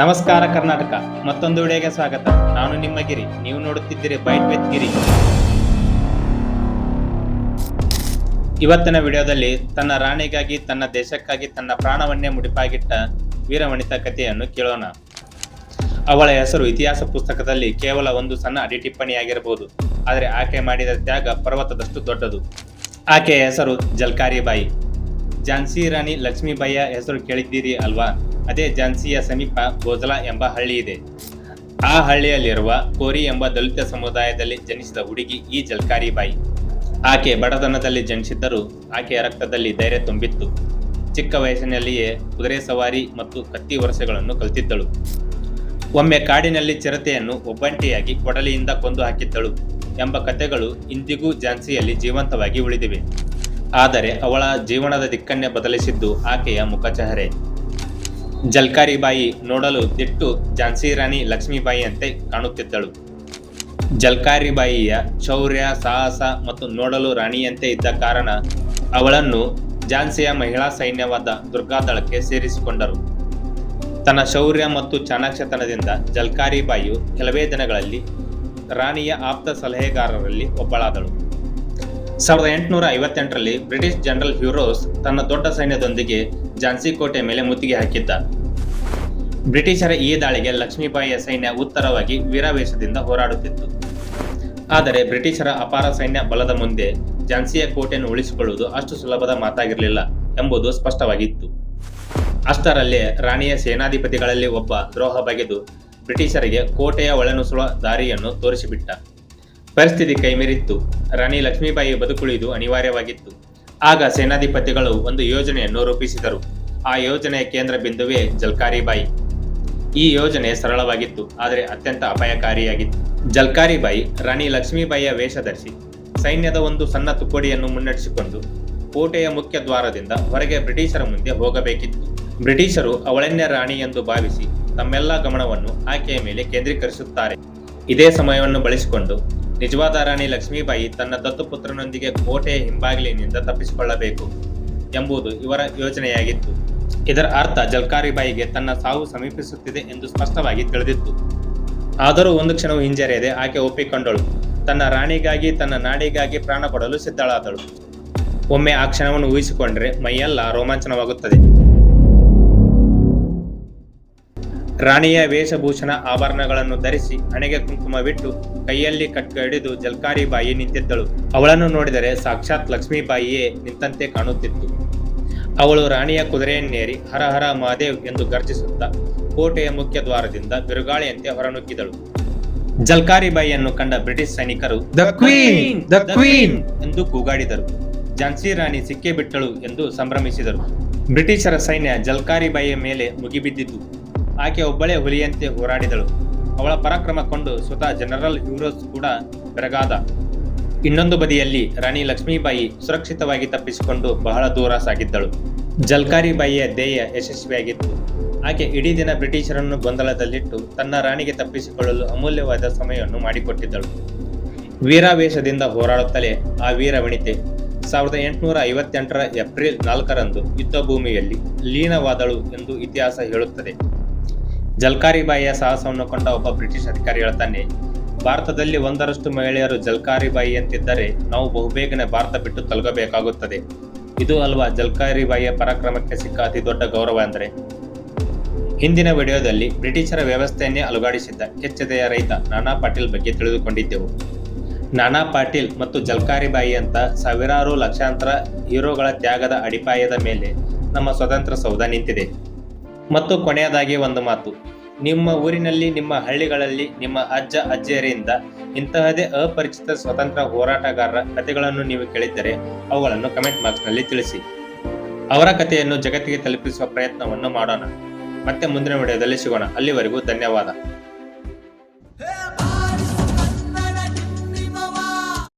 ನಮಸ್ಕಾರ ಕರ್ನಾಟಕ. ಮತ್ತೊಂದು ವಿಡಿಯೋಗೆ ಸ್ವಾಗತ. ನಾನು ನಿಮ್ಮ ಗಿರಿ ನೀವು ನೋಡುತ್ತಿದ್ದೀರಿ ಬೈಟ್ ವಿತ್ ಗಿರಿ. ಇವತ್ತಿನ ವಿಡಿಯೋದಲ್ಲಿ ತನ್ನ ರಾಣಿಗಾಗಿ, ತನ್ನ ದೇಶಕ್ಕಾಗಿ, ತನ್ನ ಪ್ರಾಣವನ್ನೇ ಮುಡಿಪಾಗಿಟ್ಟ ವೀರವನಿತ ಕಥೆಯನ್ನು ಕೇಳೋಣ. ಅವಳ ಹೆಸರು ಇತಿಹಾಸ ಪುಸ್ತಕದಲ್ಲಿ ಕೇವಲ ಒಂದು ಸಣ್ಣ ಅಡಿಟಿಪ್ಪಣಿಯಾಗಿರಬಹುದು ಆದರೆ ಆಕೆ ಮಾಡಿದ ತ್ಯಾಗ ಪರ್ವತದಷ್ಟು ದೊಡ್ಡದು. ಆಕೆಯ ಹೆಸರು ಜಲ್ಕಾರಿಬಾಯಿ. ಝಾನ್ಸಿ ರಾಣಿ ಲಕ್ಷ್ಮೀಬಾಯಿಯ ಹೆಸರು ಕೇಳಿದ್ದೀರಿ ಅಲ್ವಾ? ಅದೇ ಝಾನ್ಸಿಯ ಸಮೀಪ ಗೋಜಲಾ ಎಂಬ ಹಳ್ಳಿ ಇದೆ. ಆ ಹಳ್ಳಿಯಲ್ಲಿರುವ ಕೋರಿ ಎಂಬ ದಲಿತ ಸಮುದಾಯದಲ್ಲಿ ಜನಿಸಿದ ಹುಡುಗಿ ಈ ಜಲ್ಕಾರಿ ಬಾಯಿ. ಆಕೆ ಬಡತನದಲ್ಲಿ ಜನಿಸಿದ್ದರೂ ಆಕೆಯ ರಕ್ತದಲ್ಲಿ ಧೈರ್ಯ ತುಂಬಿತ್ತು. ಚಿಕ್ಕ ವಯಸ್ಸಿನಲ್ಲಿಯೇ ಕುದುರೆ ಸವಾರಿ ಮತ್ತು ಕತ್ತಿ ವರ್ಷಗಳನ್ನು ಕಲಿತಿದ್ದಳು. ಒಮ್ಮೆ ಕಾಡಿನಲ್ಲಿ ಚಿರತೆಯನ್ನು ಒಬ್ಬಂಟಿಯಾಗಿ ಕೊಡಲಿಯಿಂದ ಕೊಂದು ಹಾಕಿದ್ದಳು ಎಂಬ ಕಥೆಗಳು ಇಂದಿಗೂ ಝಾನ್ಸಿಯಲ್ಲಿ ಜೀವಂತವಾಗಿ ಉಳಿದಿವೆ. ಆದರೆ ಅವಳ ಜೀವನದ ದಿಕ್ಕನ್ನೇ ಬದಲಿಸಿದ್ದು ಆಕೆಯ ಮುಖಚಹರೆ. ಜಲ್ಕಾರಿ ಬಾಯಿ ನೋಡಲು ದಿಟ್ಟು ಝಾನ್ಸಿ ರಾಣಿ ಲಕ್ಷ್ಮೀಬಾಯಿಯಂತೆ ಕಾಣುತ್ತಿದ್ದಳು. ಜಲ್ಕಾರಿಬಾಯಿಯ ಶೌರ್ಯ, ಸಾಹಸ ಮತ್ತು ನೋಡಲು ರಾಣಿಯಂತೆ ಇದ್ದ ಕಾರಣ ಅವಳನ್ನು ಝಾನ್ಸಿಯ ಮಹಿಳಾ ಸೈನ್ಯವಾದ ದುರ್ಗಾದಳಕ್ಕೆ ಸೇರಿಸಿಕೊಂಡರು. ತನ್ನ ಶೌರ್ಯ ಮತ್ತು ಚಾಣಾಕ್ಷತನದಿಂದ ಜಲ್ಕಾರಿಬಾಯಿಯು ಕೆಲವೇ ದಿನಗಳಲ್ಲಿ ರಾಣಿಯ ಆಪ್ತ ಸಲಹೆಗಾರರಲ್ಲಿ ಒಬ್ಬಳಾದಳು. ಸಾವಿರದ ಎಂಟುನೂರ ಐವತ್ತೆಂಟರಲ್ಲಿ ಬ್ರಿಟಿಷ್ ಜನರಲ್ ಹ್ಯೂರೋಸ್ ತನ್ನ ದೊಡ್ಡ ಸೈನ್ಯದೊಂದಿಗೆ ಝಾನ್ಸಿ ಕೋಟೆ ಮೇಲೆ ಮುತ್ತಿಗೆ ಹಾಕಿದ್ದ. ಬ್ರಿಟಿಷರ ಈ ದಾಳಿಗೆ ಲಕ್ಷ್ಮೀಬಾಯಿಯ ಸೈನ್ಯ ಉತ್ತರವಾಗಿ ವೀರಾವೇಶದಿಂದ ಹೋರಾಡುತ್ತಿತ್ತು. ಆದರೆ ಬ್ರಿಟಿಷರ ಅಪಾರ ಸೈನ್ಯ ಬಲದ ಮುಂದೆ ಝಾನ್ಸಿಯ ಕೋಟೆಯನ್ನು ಉಳಿಸಿಕೊಳ್ಳುವುದು ಅಷ್ಟು ಸುಲಭದ ಮಾತಾಗಿರಲಿಲ್ಲ ಎಂಬುದು ಸ್ಪಷ್ಟವಾಗಿತ್ತು. ಅಷ್ಟರಲ್ಲೇ ರಾಣಿಯ ಸೇನಾಧಿಪತಿಗಳಲ್ಲಿ ಒಬ್ಬ ದ್ರೋಹ ಬಗೆದು ಬ್ರಿಟಿಷರಿಗೆ ಕೋಟೆಯ ಒಳನುಸುಳ ದಾರಿಯನ್ನು ತೋರಿಸಿಬಿಟ್ಟ. ಪರಿಸ್ಥಿತಿ ಕೈಮೀರಿತ್ತು. ರಾಣಿ ಲಕ್ಷ್ಮೀಬಾಯಿ ಬದುಕುಳಿದು ಅನಿವಾರ್ಯವಾಗಿತ್ತು. ಆಗ ಸೇನಾಧಿಪತಿಗಳು ಒಂದು ಯೋಜನೆಯನ್ನು ರೂಪಿಸಿದರು. ಆ ಯೋಜನೆಯ ಕೇಂದ್ರ ಬಿಂದುವೇ ಜಲ್ಕಾರಿಬಾಯಿ. ಈ ಯೋಜನೆ ಸರಳವಾಗಿತ್ತು, ಆದರೆ ಅತ್ಯಂತ ಅಪಾಯಕಾರಿಯಾಗಿತ್ತು. ಜಲ್ಕಾರಿಬಾಯಿ ರಾಣಿ ಲಕ್ಷ್ಮೀಬಾಯಿಯ ವೇಷ ಧರಿಸಿ, ಸೈನ್ಯದ ಒಂದು ಸಣ್ಣ ತುಕ್ಕೋಡಿಯನ್ನು ಮುನ್ನಡೆಸಿಕೊಂಡು, ಕೋಟೆಯ ಮುಖ್ಯ ದ್ವಾರದಿಂದ ಹೊರಗೆ ಬ್ರಿಟಿಷರ ಮುಂದೆ ಹೋಗಬೇಕಿತ್ತು. ಬ್ರಿಟಿಷರು ಅವಳನ್ಯ ರಾಣಿ ಎಂದು ಭಾವಿಸಿ, ತಮ್ಮೆಲ್ಲ ಗಮನವನ್ನು ಆಕೆಯ ಮೇಲೆ ಕೇಂದ್ರೀಕರಿಸುತ್ತಾರೆ. ಇದೇ ಸಮಯವನ್ನು ಬಳಸಿಕೊಂಡು ನಿಜವಾದ ರಾಣಿ ಲಕ್ಷ್ಮೀಬಾಯಿ ತನ್ನ ದತ್ತುಪುತ್ರನೊಂದಿಗೆ ಕೋಟೆಯ ಹಿಂಬಾಗಿಲಿನಿಂದ ತಪ್ಪಿಸಿಕೊಳ್ಳಬೇಕು ಎಂಬುದು ಇವರ ಯೋಜನೆಯಾಗಿತ್ತು. ಇದರ ಅರ್ಥ ಜಲ್ಕಾರಿಬಾಯಿಗೆ ತನ್ನ ಸಾವು ಸಮೀಪಿಸುತ್ತಿದೆ ಎಂದು ಸ್ಪಷ್ಟವಾಗಿ ತಿಳಿದಿತ್ತು. ಆದರೂ ಒಂದು ಕ್ಷಣವೂ ಹಿಂಜರಿಯದೆ ಆಕೆ ಒಪ್ಪಿಕೊಂಡಳು. ತನ್ನ ರಾಣಿಗಾಗಿ, ತನ್ನ ನಾಡಿಗಾಗಿ ಪ್ರಾಣ ಕೊಡಲು ಸಿದ್ಧಳಾದಳು. ಒಮ್ಮೆ ಆ ಕ್ಷಣವನ್ನು ಊಹಿಸಿಕೊಂಡರೆ ಮೈಯೆಲ್ಲ ರೋಮಾಂಚನವಾಗುತ್ತದೆ. ರಾಣಿಯ ವೇಷಭೂಷಣ ಆಭರಣಗಳನ್ನು ಧರಿಸಿ ಹಣೆಗೆ ಕುಂಕುಮವಿಟ್ಟು ಕೈಯಲ್ಲಿ ಕಟ್ಕ ಹಿಡಿದು ಜಲ್ಕಾರಿ ಬಾಯಿ ನಿಂತಿದ್ದಳು. ಅವಳನ್ನು ನೋಡಿದರೆ ಸಾಕ್ಷಾತ್ ಲಕ್ಷ್ಮೀಬಾಯಿಯೇ ನಿಂತಂತೆ ಕಾಣುತ್ತಿತ್ತು. ಅವಳು ರಾಣಿಯ ಕುದುರೆಯನ್ನೇರಿ ಹರ ಹರ ಮಹಾದೇವ್ ಎಂದು ಗರ್ಜಿಸುತ್ತಾ ಕೋಟೆಯ ಮುಖ್ಯ ದ್ವಾರದಿಂದ ಬಿರುಗಾಳಿಯಂತೆ ಹೊರನುಗ್ಗಿದಳು. ಜಲ್ಕಾರಿ ಬಾಯಿಯನ್ನು ಕಂಡ ಬ್ರಿಟಿಷ್ ಸೈನಿಕರು ದ ಕ್ವೀನ್ ದ ಕ್ವೀನ್ ಎಂದು ಕೂಗಾಡಿದರು. ಝಾನ್ಸಿ ರಾಣಿ ಸಿಕ್ಕೇ ಬಿಟ್ಟಳು ಎಂದು ಸಂಭ್ರಮಿಸಿದರು. ಬ್ರಿಟಿಷರ ಸೈನ್ಯ ಜಲ್ಕಾರಿ ಬಾಯಿಯ ಮೇಲೆ ಮುಗಿಬಿದ್ದಿತು. ಆಕೆ ಒಬ್ಬಳೇ ಹುಲಿಯಂತೆ ಹೋರಾಡಿದಳು. ಅವಳ ಪರಾಕ್ರಮ ಕೊಂಡು ಸ್ವತಃ ಜನರಲ್ ಹ್ಯೂರೋಸ್ ಕೂಡ ಬೆರಗಾದ. ಇನ್ನೊಂದು ಬದಿಯಲ್ಲಿ ರಾಣಿ ಲಕ್ಷ್ಮೀಬಾಯಿ ಸುರಕ್ಷಿತವಾಗಿ ತಪ್ಪಿಸಿಕೊಂಡು ಬಹಳ ದೂರ ಸಾಗಿದ್ದಳು. ಜಲ್ಕಾರಿಬಾಯಿಯ ಧ್ಯೇಯ ಯಶಸ್ವಿಯಾಗಿತ್ತು. ಆಕೆ ಇಡೀ ದಿನ ಬ್ರಿಟಿಷರನ್ನು ಗೊಂದಲದಲ್ಲಿಟ್ಟು ತನ್ನ ರಾಣಿಗೆ ತಪ್ಪಿಸಿಕೊಳ್ಳಲು ಅಮೂಲ್ಯವಾದ ಸಮಯವನ್ನು ಮಾಡಿಕೊಟ್ಟಿದ್ದಳು. ವೀರಾವೇಶದಿಂದ ಹೋರಾಡುತ್ತಲೇ ಆ ವೀರವಣಿತೆ ಸಾವಿರದ ಎಂಟುನೂರ ಐವತ್ತೆಂಟರ ಏಪ್ರಿಲ್ ನಾಲ್ಕರಂದು ಯುದ್ಧ ಭೂಮಿಯಲ್ಲಿ ಲೀನವಾದಳು ಎಂದು ಇತಿಹಾಸ ಹೇಳುತ್ತದೆ. ಜಲ್ಕಾರಿ ಬಾಯಿಯ ಸಾಹಸವನ್ನು ಕಂಡ ಒಬ್ಬ ಬ್ರಿಟಿಷ್ ಅಧಿಕಾರಿ ಹೇಳ್ತಾನೆ, ಭಾರತದಲ್ಲಿ ಒಂದರಷ್ಟು ಮಹಿಳೆಯರು ಜಲ್ಕಾರಿ ಬಾಯಿಯಂತಿದ್ದರೆ ನಾವು ಬಹುಬೇಗನೆ ಭಾರತ ಬಿಟ್ಟು ತೊಲಗಬೇಕಾಗುತ್ತದೆ. ಇದು ಅಲ್ವಾ ಜಲ್ಕಾರಿ ಬಾಯಿಯ ಪರಾಕ್ರಮಕ್ಕೆ ಸಿಕ್ಕ ಅತಿ ದೊಡ್ಡ ಗೌರವ ಅಂದರೆ? ಹಿಂದಿನ ವಿಡಿಯೋದಲ್ಲಿ ಬ್ರಿಟಿಷರ ವ್ಯವಸ್ಥೆಯನ್ನೇ ಅಲುಗಾಡಿಸಿದ್ದ ಕೆಚ್ಚದೆಯ ರೈತ ನಾನಾ ಪಾಟೀಲ್ ಬಗ್ಗೆ ತಿಳಿದುಕೊಂಡಿದ್ದೆವು. ನಾನಾ ಪಾಟೀಲ್ ಮತ್ತು ಜಲ್ಕಾರಿ ಬಾಯಿ ಅಂತ ಸಾವಿರಾರು ಲಕ್ಷಾಂತರ ಹೀರೋಗಳ ತ್ಯಾಗದ ಅಡಿಪಾಯದ ಮೇಲೆ ನಮ್ಮ ಸ್ವತಂತ್ರ ಸೌಧ ನಿಂತಿದೆ. ಮತ್ತು ಕೊನೆಯದಾಗಿ ಒಂದು ಮಾತು. ನಿಮ್ಮ ಊರಿನಲ್ಲಿ, ನಿಮ್ಮ ಹಳ್ಳಿಗಳಲ್ಲಿ, ನಿಮ್ಮ ಅಜ್ಜ, ಅಜ್ಜಿಯರಿಂದ ಇಂತಹದೇ ಅಪರಿಚಿತ ಸ್ವತಂತ್ರ ಹೋರಾಟಗಾರರ ಕಥೆಗಳನ್ನು ನೀವು ಕೇಳಿದ್ದರೆ ಅವುಗಳನ್ನು ಕಮೆಂಟ್ ಬಾಕ್ಸ್ನಲ್ಲಿ ತಿಳಿಸಿ. ಅವರ ಕಥೆಯನ್ನು ಜಗತ್ತಿಗೆ ತಲುಪಿಸುವ ಪ್ರಯತ್ನವನ್ನು ಮಾಡೋಣ. ಮತ್ತೆ ಮುಂದಿನ ವಿಡಿಯೋದಲ್ಲಿ ಸಿಗೋಣ. ಅಲ್ಲಿವರೆಗೂ ಧನ್ಯವಾದ.